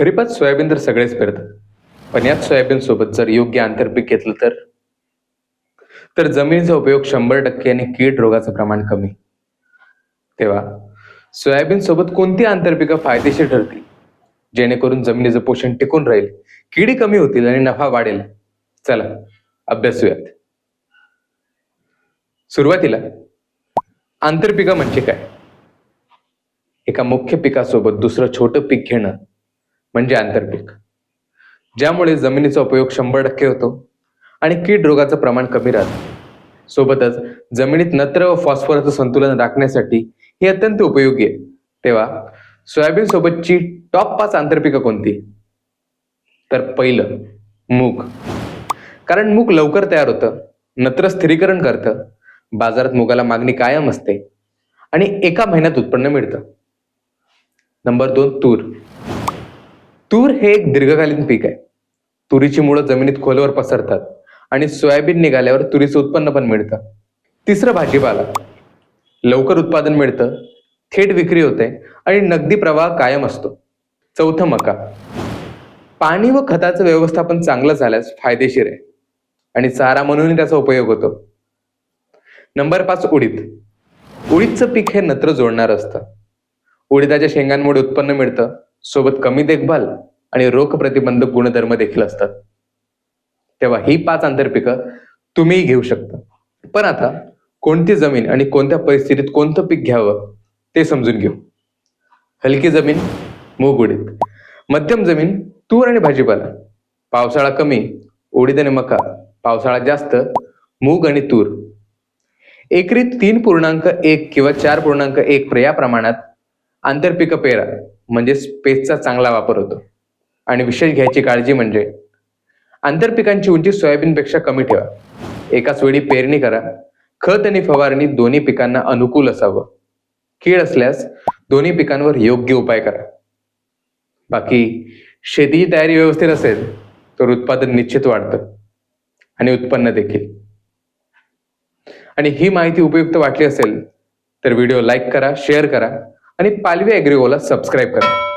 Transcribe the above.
खरीपात soybean तर सगळेच पेरतात. पण याच सोयाबीन सोबत जर योग्य आंतरपीक घेतलं तर? तर जमिनीचा उपयोग शंभर टक्के आणि कीड रोगाचं प्रमाण कमी. तेव्हा सोयाबीन सोबत कोणती आंतरपिकं फायदेशीर ठरतील? जेणेकरून जमिनीचं पोषण टिकून राहील किडी कमी होतील आणि नफा वाढेल? चला अभ्यासूयात सुरुवातीला आंतरपिकं म्हणजे काय? एका मुख्य पिकासोबत दुसरं छोटं पीक घेणं. म्हणजे आंतरपीक. ज्यामुळे जमिनीचा उपयोग शंभर टक्के होतो आणि कीड रोगाचं प्रमाण कमी राहतं. सोबतच जमिनीत नत्र व फॉस्फरसचं संतुलन राखण्यासाठी हे अत्यंत उपयोगी आहे. तेव्हा सोयाबीन सोबतची टॉप पाच आंतरपिकं कोणती? तर पहिलं मूग. कारण मूग लवकर तयार होतं नत्र स्थिरीकरण करतं बाजारात मुगाला मागणी कायम असते आणि एका महिन्यात उत्पन्न मिळतं. नंबर दोन तूर. तूर हे एक दीर्घकालीन पीक आहे. तुरीची मुळं जमिनीत खोलवर पसरतात आणि सोयाबीन निघाल्यावर तुरीचं उत्पन्न पण मिळतं. तिसरं भाजीपाला. लवकर उत्पादन मिळतं थेट विक्री होते आणि नगदी प्रवाह कायम असतो. चौथं मका. पाणी व खताचं व्यवस्थापन चांगलं झाल्यास फायदेशीर आहे. आणि चारा म्हणूनही त्याचा उपयोग होतो. नंबर पाच उडीद. उडीदचं पीक हे नत्र जोडणार असतं. उडीदाच्या शेंगांमुळे उत्पन्न मिळतं सोबत कमी देखभाल आणि रोग प्रतिबंधक गुणधर्म देखील असतात. तेव्हा ही पाच आंतरपिकं तुम्हीही घेऊ शकता. पण आता कोणती जमीन आणि कोणत्या परिस्थितीत कोणतं पीक घ्यावं ते समजून घेऊ. हलकी जमीन मूग उडीद मध्यम जमीन तूर आणि भाजीपाला. पावसाळा कमी उडीद आणि मका. पावसाळा जास्त मूग आणि तूर. एकरी तीन पूर्णांक एक किंवा चार पूर्णांक एक या प्रमाणात आंतरपिकं पेरा. म्हणजे स्पेसचा चांगला वापर होतो. आणि विशेष घ्यायची काळजी म्हणजे आंतर पिकांची उंची सोयाबीनपेक्षा कमी ठेवा. एकाच वेळी पेरणी करा. खत आणि फवारणी दोन्ही पिकांना अनुकूल असावं. कीड असल्यास दोन्ही पिकांवर योग्य उपाय करा. बाकी शेतीची तयारी व्यवस्थित असेल तर उत्पादन निश्चित वाढतं. आणि उत्पन्न देखील. आणि ही माहिती उपयुक्त वाटली असेल तर व्हिडिओ लाईक करा शेअर करा. आणि पालवी ॲग्रिओला सबस्क्राईब करा.